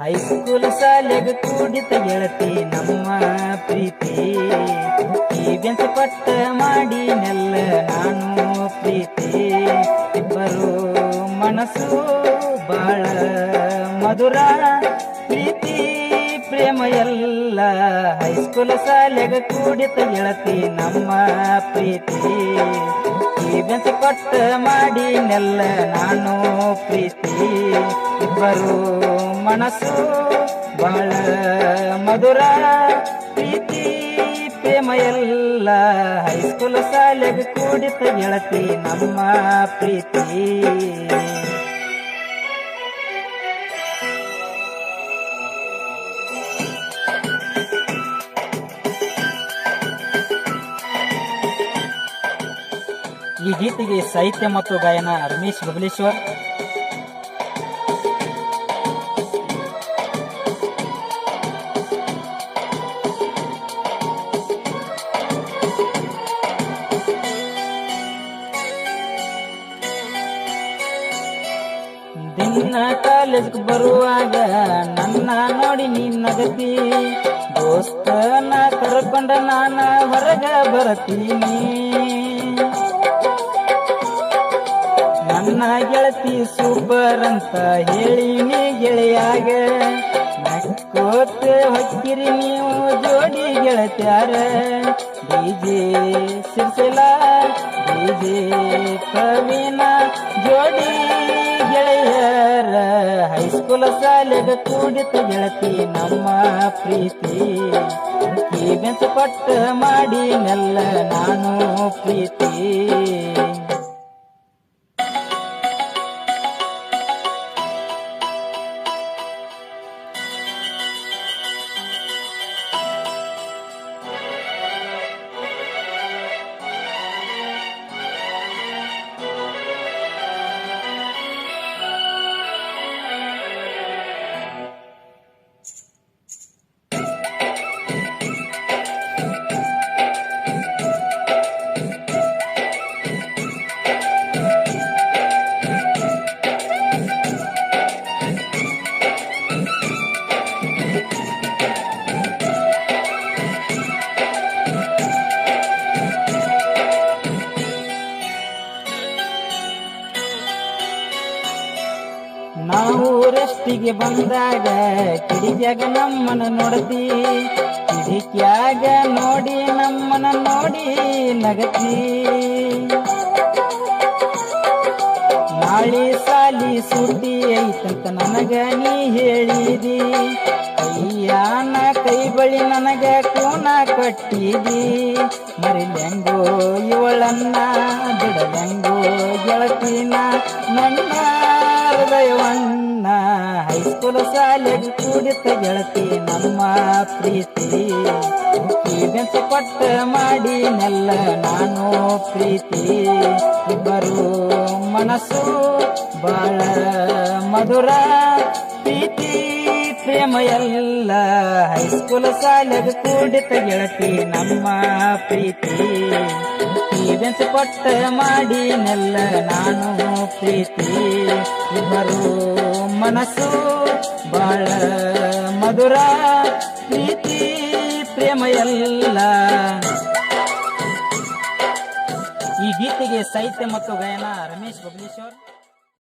High school ಶಾಲೆಗೆ ಕೂಡಿತ ಗೆಳತಿ ನಮ್ಮ ಪ್ರೀತಿ. ಈ ಬೆಂಚ ಪಟ್ಟ ಮಾಡಿ ನೆಲ್ಲ ನಾನು ಪ್ರೀತಿ. ಇಬ್ಬರು ಮನಸ್ಸು ಬಾಳ ಮಧುರ, ಪ್ರೀತಿ, ಪ್ರೇಮ ಎಲ್ಲ. ಹೈಸ್ಕೂಲ್ ಶಾಲೆಗೆ ಕೂಡಿತ ಗೆಳತಿ ನಮ್ಮ ಪ್ರೀತಿ. ಈ ಬೆಂಚ ಪಟ್ಟ ಮಾಡಿ ನೆಲ್ಲ ನಾನು ಪ್ರೀತಿ. ಇಬ್ಬರು ಮನಸ್ಸು ಬಹಳ ಮಧುರ, ಪ್ರೀತಿ ಪ್ರೇಮ ಎಲ್ಲ ಹೈಸ್ಕೂಲ್ ಶಾಲೆಗೆ ಕೂಡಿತ ಗೆಳತಿ ನಮ್ಮ ಪ್ರೀತಿ. ಈ ಗೀತೆಗೆ ಸಾಹಿತ್ಯ ಮತ್ತು ಗಾಯನ ರಮೇಶ್ ಬಬಲೇಶ್ವರ್. ದಿನ ಕಾಲೇಜ್ಗೆ ಬರುವಾಗ ನನ್ನ ನೋಡಿ ನೀನ್ ನಗತಿ. ದೋಸ್ತನ ಕರ್ಕೊಂಡ ನಾನ ಹೊರಗ ಬರತೀನಿ. ನನ್ನ ಗೆಳತಿ ಸೂಪರ್ ಅಂತ ಹೇಳಿ ನೀ ಗೆಳೆಯಾಗ. ನಕ್ಕೋತ ಹೊಕ್ಕಿರಿ ನೀವು ಜೋಡಿ ಗೆಳತ್ಯಾರ. ಡಿಜೆ ಸಿರ್ಸಿಲ ಡಿಜೆ ಕವಿನ ಜೋಡಿ. ಗೆಳೆಯರ ಹೈಸ್ಕೂಲ ಶಾಲೆಗೆ ಕೂಡಿತ ಗೆಳತಿ ನಮ್ಮ ಪ್ರೀತಿ. ಈ ಬೆಂಚ ಪಟ್ಟ ಮಾಡಿ ನೆಲ್ಲ ನಾನು ಪ್ರೀತಿ. ನಾವು ರಸ್ತಿಗೆ ಬಂದಾಗ ಕಿಡಿಕ್ಯಾಗ ನಮ್ಮನ ನೋಡತಿ. ಕಿಡಿಕ್ಯಾಗ ನೋಡಿ ನಮ್ಮನ ನೋಡಿ ನಗತಿ. ನಾಳೆ ಸಾಲಿ ಸುದ್ದಿ ಐತಂತ ನನಗ ನೀ ಹೇಳಿದಿ. ಅಯ್ಯಾನ ಕೈ ಬಳಿ ನನಗ ಕೋನ ಕಟ್ಟಿದಿ. ಮರಿಲೆಂಗೋ ಇವಳನ್ನ ಬಿಡಲೆಂಗೋ ಗೆಳತಿನ ನನ್ನ ಹೃದಯವನ್ನ ಹೈಸ್ಕೂಲ್ ಶಾಲೆಗೆ ಕೂಡಿತ ಗೆಳತಿ ನಮ್ಮ ಪ್ರೀತಿ. ಬೆಂಚ ಪಟ್ಟ ಮಾಡಿ ನೆಲ್ಲ ನಾನು ಪ್ರೀತಿ. ಇಬ್ಬರು ಮನಸ್ಸು ಬಾಳ ಮಧುರ, ಪ್ರೀತಿ, ಪ್ರೇಮ ಎಲ್ಲ ಹೈಸ್ಕೂಲ್ ಶಾಲೆಗೆ ಕೂಡಿತ ಗೆಳತಿ ನಮ್ಮ ಪ್ರೀತಿ. ಈವೆನ್ಸ್ ಮಾಡಿ ನೆಲ್ಲ ನಾನು ಪ್ರೀತಿ. ಇಬ್ಬರು ಮನಸ್ಸು ಬಾಳ ಮಧುರ, ಪ್ರೀತಿ, ಪ್ರೇಮ ಎಲ್ಲ. ಈ ಗೀತೆಗೆ ಸಾಹಿತ್ಯ ಮತ್ತು ಗಾಯನ ರಮೇಶ್ ಬಬಲೇಶ್ವರ್.